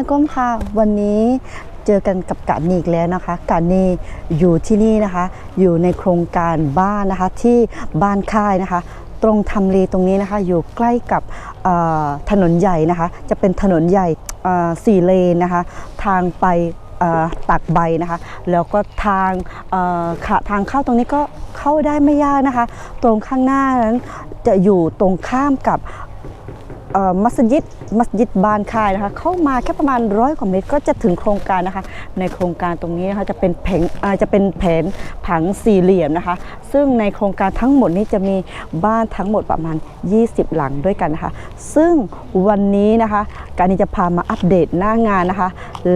ลัยกุมค่ะ วันนี้เจอกันกับกานีอีกแล้วนะคะกานีอยู่ที่นี่นะคะ อยู่ในโครงการบ้านนะคะที่บ้านค่ายนะคะ ตรงทำเลตรงนี้นะคะ อยู่ใกล้กับถนนใหญ่นะคะ จะเป็นถนนใหญ่สี่เลนนะคะ ทางไปตักใบนะคะ แล้วก็ทางขาทางเข้าตรงนี้ก็เข้าได้ไม่ยากนะคะ ตรงข้างหน้านั้นจะอยู่ตรงข้ามกับ มัสยิดมัสยิดบานคายนะคะเข้ามาแค่ประมาณร้อยกว่าเมตรก็จะถึงโครงการนะคะ ในโครงการตรงนี้นะคะจะเป็นแผงจะเป็นแผนผังสี่เหลี่ยมนะคะ ซึ่งในโครงการทั้งหมดนี้จะมีบ้านทั้งหมดประมาณ 20 หลังด้วยกันนะคะ ซึ่งวันนี้นะคะการนี้จะพามาอัปเดตหน้างานนะคะ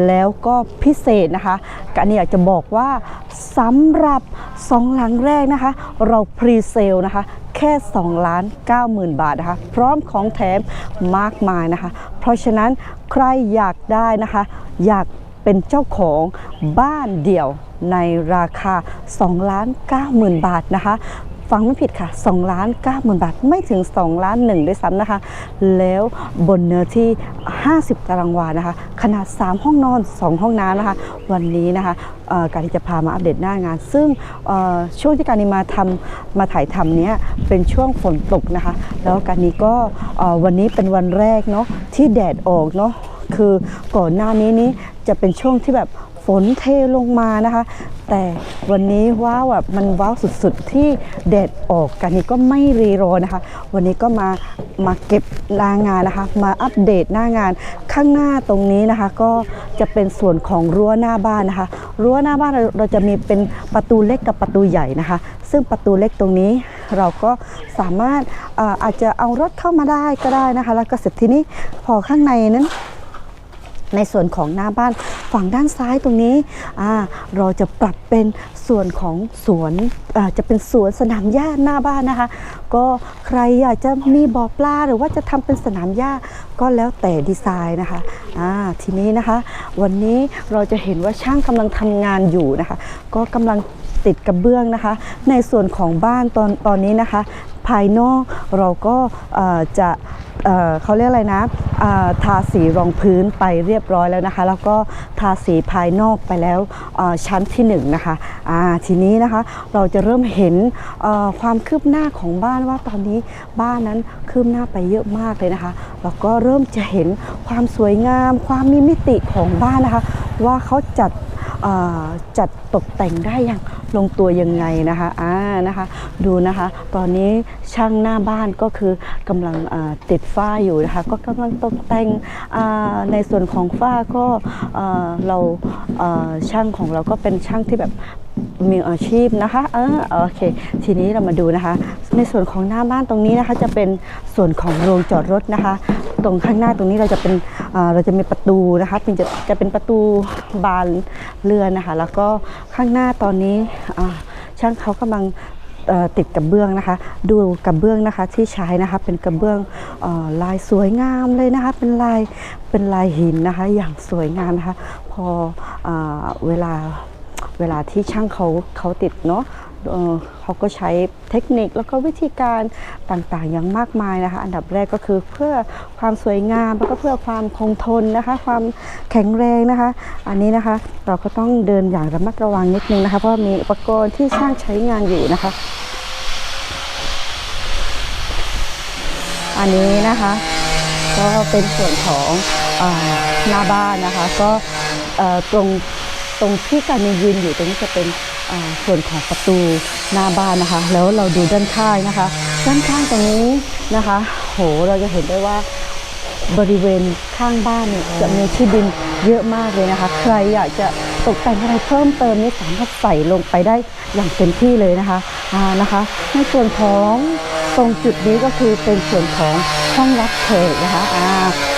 แล้วก็พิเศษนะคะการนี้อยากจะบอกว่าสำหรับสองหลังแรกนะคะ เราพรีเซลนะคะ แค่2ล้าน9หมื่นบาทนะคะ พร้อมของแถมมากมายนะคะ เพราะฉะนั้นใครอยากได้นะคะ อยากเป็นเจ้าของบ้านเดี่ยวในราคา 2 ล้าน9หมื่นบาทนะคะ ฟังไม่ผิดค่ะ2ล้าน9หมื่นบาท ไม่ถึง 2 ล้าน1ด้วยซ้ำนะคะ แล้วบนเนื้อที่ 50 ตารางวานะคะ ขนาด 3 ห้องนอน 2 ห้องน้ำนะคะ วันนี้นะคะการที่จะพามาอัปเดตหน้างาน ซึ่งช่วงที่การนี้มาทำมาถ่ายทำเนี้ยเป็นช่วงฝนตกนะคะ แล้วการนี้ก็วันนี้เป็นวันแรกเนาะที่แดดออกเนาะคือก่อนหน้านี้นี้จะเป็นช่วงที่แบบ ฝนเทลงมานะคะ แต่วันนี้ว้าวแบบมันว้าวสุดๆ ที่แดดออกกันนี้ก็ไม่รีรอนะคะ วันนี้ก็มามาเก็บหน้างานนะคะ มาอัปเดตหน้างานข้างหน้าตรงนี้นะคะ ก็จะเป็นส่วนของรั้วหน้าบ้านนะคะ รั้วหน้าบ้านเราเราจะมีเป็นประตูเล็กกับประตูใหญ่นะคะ ซึ่งประตูเล็กตรงนี้เราก็สามารถเอ่ออาจจะเอารถเข้ามาได้ก็ได้นะคะ แล้วก็เสร็จทีนี้พอข้างในนั้น ในส่วนของหน้าบ้านฝั่งด้านซ้ายตรงนี้เราจะปรับเป็นส่วนของสวนจะเป็นสวนสนามหญ้าหน้าบ้านนะคะ ก็ใครอยากจะมีบ่อปลาหรือว่าจะทำเป็นสนามหญ้าก็แล้วแต่ดีไซน์นะคะทีนี้นะคะ วันนี้เราจะเห็นว่าช่างกำลังทำงานอยู่นะคะ ก็กำลังติดกระเบื้องนะคะ ในส่วนของบ้านตอนตอนนี้นะคะ ภายนอกเราก็จะ เเขาเรียกอะไรนะทาสีรองพื้นไปเรียบร้อยแล้วนะคะ แล้วก็ทาสีภายนอกไปแล้วชั้นที่1นงนะคะทีนี้นะคะเราจะเริ่มเห็นความคืบหน้าของบ้านว่าตอนนี้บ้านนั้นคืบหน้าไปเยอะมากเลยนะคะแล้วก็เริ่มจะเห็นความสวยงาม ความมีมิติของบ้านนะคะ ว่าเขาจัด จัดตกแต่งได้อย่างลงตัวยังไงนะคะอ่านะคะดูนะคะ ตอนนี้ช่างหน้าบ้านก็คือกำลังติดฝ้าอยู่นะคะก็กำลังตกแต่งในส่วนของฝ้าก็เราช่างของเราก็เป็นช่างที่แบบมีอาชีพนะคะเออโอเค ทีนี้เรามาดูนะคะ ในส่วนของหน้าบ้านตรงนี้นะคะ จะเป็นส่วนของโรงจอดรถนะคะ ตรงข้างหน้าตรงนี้เราจะเป็นเราจะมีประตูนะคะเป็นจะจะเป็นประตูบานเรือนนะคะ แล้วก็ข้างหน้าตอนนี้ช่างเขากำลังติดกระเบื้องนะคะ ดูกระเบื้องนะคะที่ใช้นะคะเป็นกระเบื้องอลายสวยงามเลยนะคะ เป็นลายเป็นลายหินนะคะ อย่างสวยงามนะคะ พออเวลา เวลาที่ช่างเขาเขาติดเนาะเเขาก็ใช้เทคนิคแล้วก็วิธีการต่างๆ อย่างมากมายนะคะ อันดับแรกก็คือเพื่อความสวยงามแล้วก็เพื่อความคงทนนะคะ ความแข็งแรงนะคะ อันนี้นะคะเราก็ต้องเดินอย่างระมัดระวังนิดนึงนะคะ เพราะมีอุปกรณ์ที่ช่างใช้งานอยู่นะคะ อันนี้นะคะก็เป็นส่วนของอหน้าบ้านนะคะ ก็ตรง ตรงที่การยืนอยู่ตรงนี้จะเป็นส่วนของประตูหน้าบ้านนะคะ แล้วเราดูด้านข้างนะคะ ด้านข้างตรงนี้นะคะ โหเราจะเห็นได้ว่าบริเวณข้างบ้านเนี่ยจะมีที่ดินเยอะมากเลยนะคะ ใครอยากจะตกแต่งอะไรเพิ่มเติมนี่สามารถใส่ลงไปได้อย่างเต็มที่เลยนะคะอ่านะคะ ในส่วนของตรงจุดนี้ก็คือเป็นส่วนของห้องรับแขกนะคะอ่า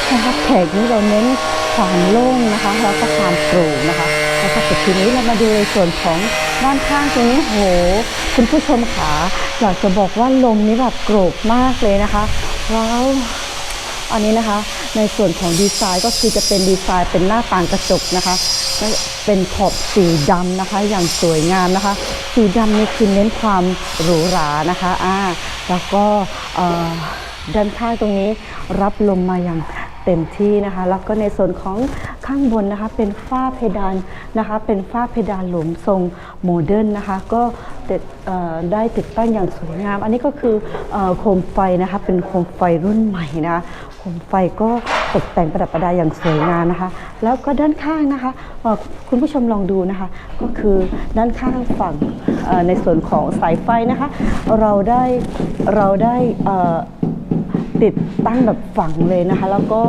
ห้องรับแขกนี้เราเน้นความโล่งนะคะแล้วก็ความโปร่งนะคะ แล้วก็เสร็จทีนี้เรามาดูในส่วนของด้านข้างตรงนี้โห คุณผู้ชมขาอยากจะบอกว่าลมนี้แบบโกรกมากเลยนะคะ ว้าว อันนี้นะคะ ในส่วนของดีไซน์ก็คือจะเป็นดีไซน์เป็นหน้าต่างกระจกนะคะ เป็นขอบสีดำนะคะ อย่างสวยงามนะคะ สีดำนี่คือเน้นความหรูหรานะคะอ่าแล้วก็ด้านข้างตรงนี้รับลมมาอย่างเต็มที่นะคะ แล้วก็ในส่วนของ ข้างบนนะคะเป็นฝ้าเพดานนะคะ เป็นฝ้าเพดานหลุมทรงโมเดิร์นนะคะ ก็ติดได้ติดตั้งอย่างสวยงาม อันนี้ก็คือโคมไฟนะคะเป็นโคมไฟรุ่นใหม่นะคะโคมไฟก็ตกแต่งประดับประดาอย่างสวยงามนะคะ แล้วก็ด้านข้างนะคะคุณผู้ชมลองดูนะคะ ก็คือด้านข้างฝั่งในส่วนของสายไฟนะคะ เราได้เราได้อ่อ ติดตั้งแบบฝังเลยนะคะ แล้วก็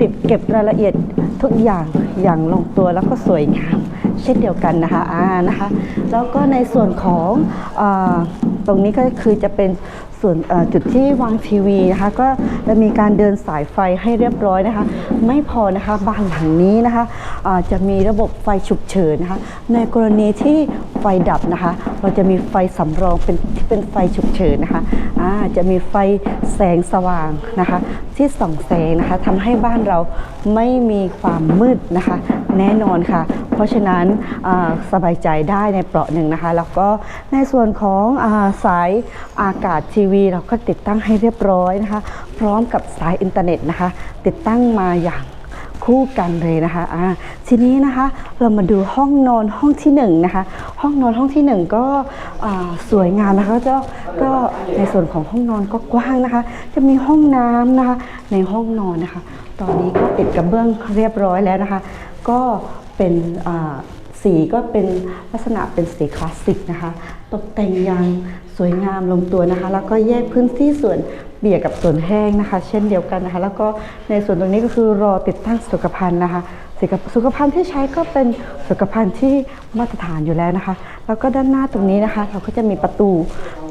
ติดเก็บรายละเอียดทุกอย่างอย่างลงตัวแล้วก็สวยงาม เช่นเดียวกันนะคะอ่านะคะ แล้วก็ในส่วนของอตรงนี้ก็คือจะเป็น ส่วนจุดที่วางทีวีนะคะก็จะมีการเดินสายไฟให้เรียบร้อยนะคะ ไม่พอนะคะบ้านหลังนี้นะคะจะมีระบบไฟฉุกเฉินนะคะ ในกรณีที่ไฟดับนะคะ เราจะมีไฟสำรองเป็นที่เป็นไฟฉุกเฉินนะคะจะมีไฟแสงสว่างนะคะ ที่ส่องแสงนะคะทำให้บ้านเราไม่มีความมืดนะคะ แน่นอนค่ะ เพราะฉะนั้นสบายใจได้ในเปราะหนึ่งนะคะ แล้วก็ในส่วนของอาสายอากาศทีวี เราก็ติดตั้งให้เรียบร้อยนะคะ พร้อมกับสายอินเทอร์เน็ตนะคะ ติดตั้งมาอย่างคู่กันเลยนะคะอ่าทีนี้นะคะเรามาดูห้องนอนห้องที่หนึ่งนะคะ ห้องนอนห้องที่หนึ่งก็สวยงามนะคะก็ก็ในส่วนของห้องนอนก็กว้างนะคะ จะมีห้องน้ำนะคะในห้องนอนนะคะ ตอนนี้ก็ติดกระเบื้องเรียบร้อยแล้วนะคะ ก็เป็นสีก็เป็นลักษณะเป็นสีคลาสสิกนะคะ ตกแต่งอย่างสวยงามลงตัวนะคะ แล้วก็แยกพื้นที่ส่วนเปียกกับส่วนแห้งนะคะ เช่นเดียวกันนะคะ แล้วก็ในส่วนตรงนี้ก็คือรอติดตั้งสุขภัณฑ์นะคะสุขสุขภัณฑ์ที่ใช้ก็เป็นสุขภัณฑ์ที่มาตรฐานอยู่แล้วนะคะ แล้วก็ด้านหน้าตรงนี้นะคะ เราก็จะมีประตู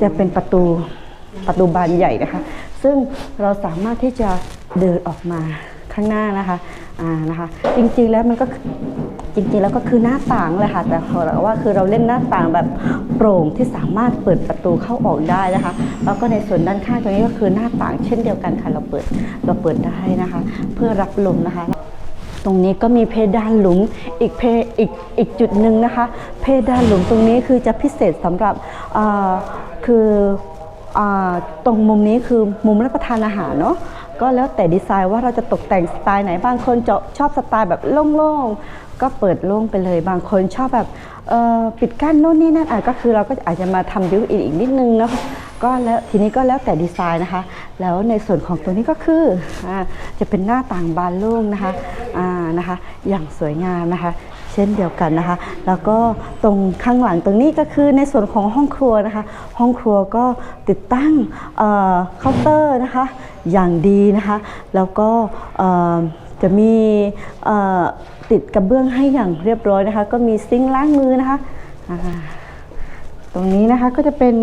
จะเป็นประตูประตูบานใหญ่นะคะ ซึ่งเราสามารถที่จะเดินออกมา ข้างหน้านะคะอ่านะคะจริงๆแล้วมันก็จริงๆแล้วก็คือหน้าต่างเลยค่ะ แต่ขอเราว่าคือเราเล่นหน้าต่างแบบโปร่งที่สามารถเปิดประตูเข้าออกได้นะคะ แล้วก็ในส่วนด้านข้างตรงนี้ก็คือหน้าต่างเช่นเดียวกันค่ะเราเปิดเราเปิดได้นะคะ เพื่อรับลมนะคะตรงนี้ก็มีเพดานหลุมอีกเพอีกอีกจุดหนึ่งนะคะ เพดานหลุมตรงนี้คือจะพิเศษสำหรับคืออตรงมุมนี้คือมุมรับประทานอาหารเนาะ ก็แล้วแต่ดีไซน์ว่าเราจะตกแต่งสไตล์ไหนบางคนจะชอบสไตล์แบบโล่งๆก็เปิดโล่งไปเลย บางคนชอบแบบปิดกั้นโน่นนี่นั่นอะก็คือเราก็อาจจะมาทำดิวอินอีกนิดนึงเนาะก็แล้วทีนี้ก็แล้วแต่ดีไซน์นะคะ แล้วในส่วนของตัวนี้ก็คืออจะเป็นหน้าต่างบานโล่งนะคะอ่านะคะ อย่างสวยงามนะคะ เช่นเดียวกันนะคะ แล้วก็ตรงข้างหลังตรงนี้ก็คือในส่วนของห้องครัวนะคะ ห้องครัวก็ติดตั้งเคาน์เตอร์นะคะอย่างดีนะคะ แล้วก็จะมีติดกระเบื้องให้อย่างเรียบร้อยนะคะ ก็มีซิงค์ล้างมือนะคะตรงนี้นะคะก็จะเป็น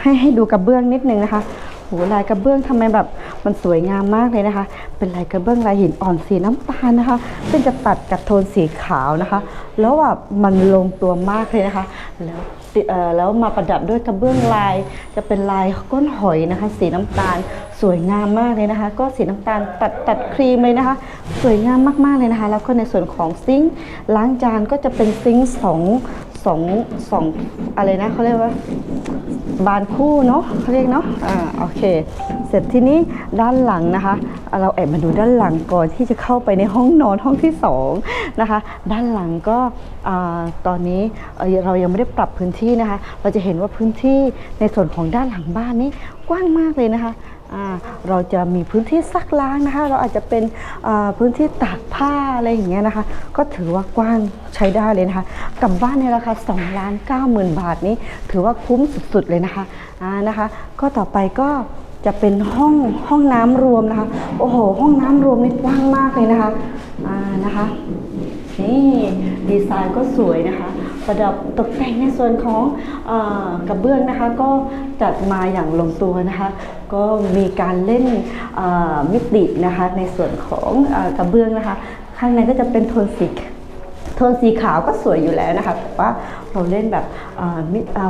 ให้ให้ดูกระเบื้องนิดนึงนะคะโหลายกระเบื้องทำไมแบบ มันสวยงามมากเลยนะคะ เป็นลายกระเบื้องลายหินอ่อนสีน้ำตาลนะคะ ซึ่งจะตัดกับโทนสีขาวนะคะ แล้วแบบมันลงตัวมากเลยนะคะ แล้วเออแล้วมาประดับด้วยกระเบื้องลาย จะเป็นลายก้นหอยนะคะ สีน้ำตาลสวยงามมากเลยนะคะ ก็สีน้ำตาลตัดตัดครีมเลยนะคะ สวยงามมากๆเลยนะคะ แล้วก็ในส่วนของซิงค์ล้างจานก็จะเป็นซิงค์สอง สองสองอะไรนะเขาเรียกว่าบานคู่เนาะเขาเรียกเนาะอ่าโอเค เสร็จที่นี้ด้านหลังนะคะ เราแอบมาดูด้านหลังก่อนที่จะเข้าไปในห้องนอนห้องที่สองนะคะ ด้านหลังก็ตอนนี้เรายังไม่ได้ปรับพื้นที่นะคะ เราจะเห็นว่าพื้นที่ในส่วนของด้านหลังบ้านนี้กว้างมากเลยนะคะ เราจะมีพื้นที่ซักล้างนะคะ เราอาจจะเป็นพื้นที่ตากผ้าอะไรอย่างเงี้ยนะคะ ก็ถือว่ากว้างใช้ได้เลยนะคะกับบ้านในราคา2ล้าน9หมื่นบาทนี้ ถือว่าคุ้มสุดๆเลยนะคะอ่านะคะ ก็ต่อไปก็จะเป็นห้องห้องน้ำรวมนะคะ โอ้โห ห้องน้ำรวมนี่กว้างมากเลยนะคะอ่านะคะ นี่ดีไซน์ก็สวยนะคะ ประดับตกแต่งในส่วนของอกระเบื้องนะคะ ก็จัดมาอย่างลงตัวนะคะ ก็มีการเล่นมิตินะคะ ในส่วนของอกระเบื้องนะคะ ข้างในก็จะเป็นโทนสีโทนสีขาวก็สวยอยู่แล้วนะคะแต่ว่าเราเล่นแบบ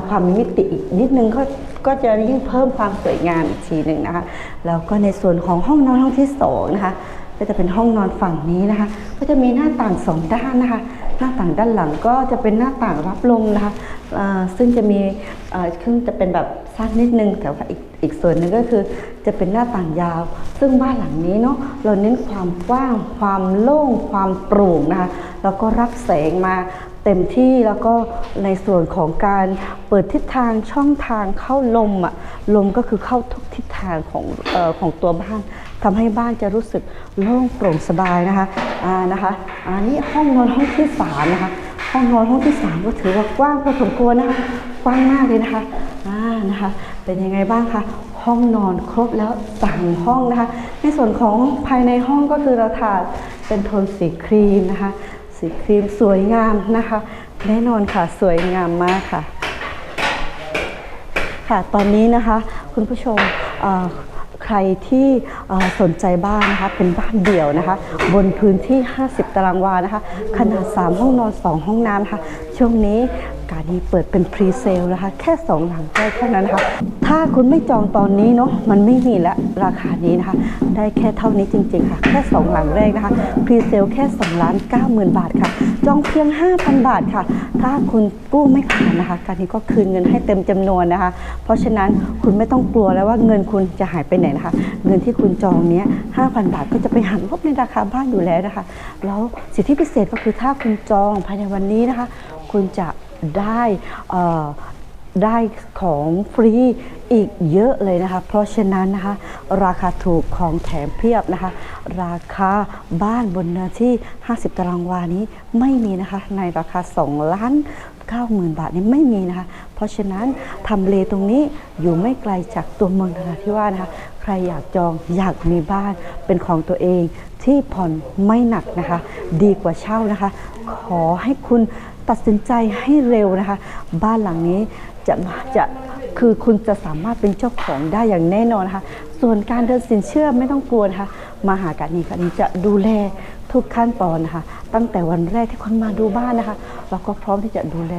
ความมิติอีกนิดนึงก็ก็จะยิ่งเพิ่มความสวยงามอีกทีหนึ่งนะคะแล้วก็ในส่วนของห้องนอนห้องที่สองนะคะก็จะเป็นห้องนอนฝั่งนี้นะคะ ก็จะมีหน้าต่างสองด้านนะคะ น้าต่างด้านหลังก็จะเป็นหน้าต่างรับลมนะคะซึ่งจะมีเอ่อครึ่งจะเป็นแบบสั้นนิดนึงแต่ว่าอีกอีกส่วนหนึ่งก็คือจะเป็นหน้าต่างยาว ซึ่งบ้านหลังนี้เนาะเราเน้นความกว้าง ความโล่ง ความโปร่งนะคะแล้วก็รับแสงมาเต็มที่แล้วก็ในส่วนของการเปิดทิศทางช่องทางเข้าลมอะลมก็คือเข้าทุกทิศทางของออของตัวบ้าน ทำให้บ้านจะรู้สึกโล่งโปร่งสบายนะคะอ่านะคะอันนี้ห้องนอนห้องที่สามนะคะห้องนอนห้องที่สามก็ถือว่ากว้างพอสมควรนะคะกว้างมากเลยนะคะอ่านะคะ เป็นยังไงบ้างคะห้องนอนครบแล้วสั่งห้องนะคะ ในส่วนของภายในห้องก็คือเราทาดเป็นโทนสีครีมนะคะ สีครีมสวยงามนะคะแน่นอนค่ะสวยงามมากค่ะ ค่ะตอนนี้นะคะ คุณผู้ชมเอ่อ ใครที่สนใจบ้านนะคะเป็นบ้านเดี่ยวนะคะ บนพื้นที่ 50 ตารางวานะคะ ขนาด 3 ห้องนอน 2 ห้องน้ำนะคะช่วงนี้ การนี้เปิดเป็นพรีเซลนะคะ แค่ 2 หลังแรกเท่นั้นนะคะ ถ้าคุณไม่จองตอนนี้เนาะมันไม่มีแล้วราคานี้นะคะ ได้แค่เท่านี้จริงๆค่ะ แค่ 2 หลังแรกนะคะพรีเซลแค่2ล้าน9หมื่นบาทค่ะ จองเพียง 5,000 บาทค่ะ ถ้าคุณกู้ไม่ผ่านนะคะ การนี้ก็คืนเงินให้เต็มจำนวนนะคะ เพราะฉะนั้นคุณไม่ต้องกลัวแล้วว่าเงินคุณจะหายไปไหนนะคะ เงินที่คุณจองเนี้ย5,000 บาทก็จะไปหักลบในราคาบ้านอยู่แล้วนะคะ แล้วสิทธิพิเศษก็คือถ้าคุณจองภายในวันนี้นะคะ คุณจะ ได้ได้ของฟรีอีกเยอะเลยนะคะ เพราะฉะนั้นนะคะ ราคาถูกของแถมเพียบนะคะ ราคาบ้านบนเนื้อที่ 50 ตารางวานี้ไม่มีนะคะ ในราคา 2 ล้าน9หมื่นบาทนี้ไม่มีนะคะ เพราะฉะนั้นทำเลตรงนี้อยู่ไม่ไกลจากตัวเมืองนราธิวาสนะคะ ใครอยากจองอยากมีบ้านเป็นของตัวเองที่ผ่อนไม่หนักนะคะ ดีกว่าเช่านะคะ ขอให้คุณ ตัดสินใจให้เร็วนะคะ บ้านหลังนี้จะมาจะคือคุณจะสามารถเป็นเจ้าของได้อย่างแน่นอนนะคะ ส่วนการเดินสินเชื่อไม่ต้องกลัวนะคะมาหาการนี้การนี้จะดูแลทุกขั้นตอนนะคะ ตั้งแต่วันแรกที่คุณมาดูบ้านนะคะ เราก็พร้อมที่จะดูแล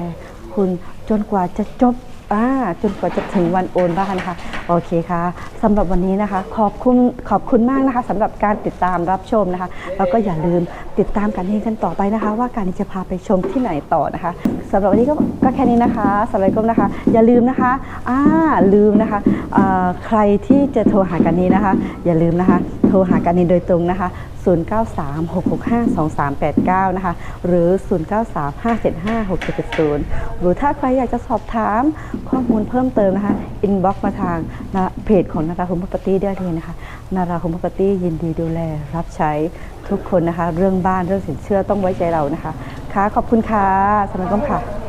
คุณจนกว่าจะจบ อ่าจนกว่าจะถึงวันโอนบ้านนะคะโอเคค่ะสำหรับวันนี้นะคะ ขอบคุณขอบคุณมากนะคะสำหรับการติดตามรับชมนะคะ แล้วก็อย่าลืมติดตามกันนี้กันต่อไปนะคะ ว่าการนี้จะพาไปชมที่ไหนต่อนะคะสำหรับวันนี้ก็ก็แค่นี้นะคะสำหรับก็นะคะ อย่าลืมนะคะอ่าลืมนะคะอ่าใครที่จะโทรหากันนี้นะคะ อย่าลืมนะคะ โทรหากันนี้โดยตรงนะคะ 0936652389 นะคะ หรือ 0935756770 หรือถ้าใครอยากจะสอบถามข้อมูลเพิ่มเติมนะคะ อินบ็อกมาทางเพจของนาราคุมพปตี้ได้เลยนะคะ นาราคุมพปตี้ยินดีดูแลรับใช้ทุกคนนะคะ เรื่องบ้านเรื่องสินเชื่อต้องไว้ใจเรานะคะ ค่ะ ขอบคุณค่ะสำหรับก้มค่ะ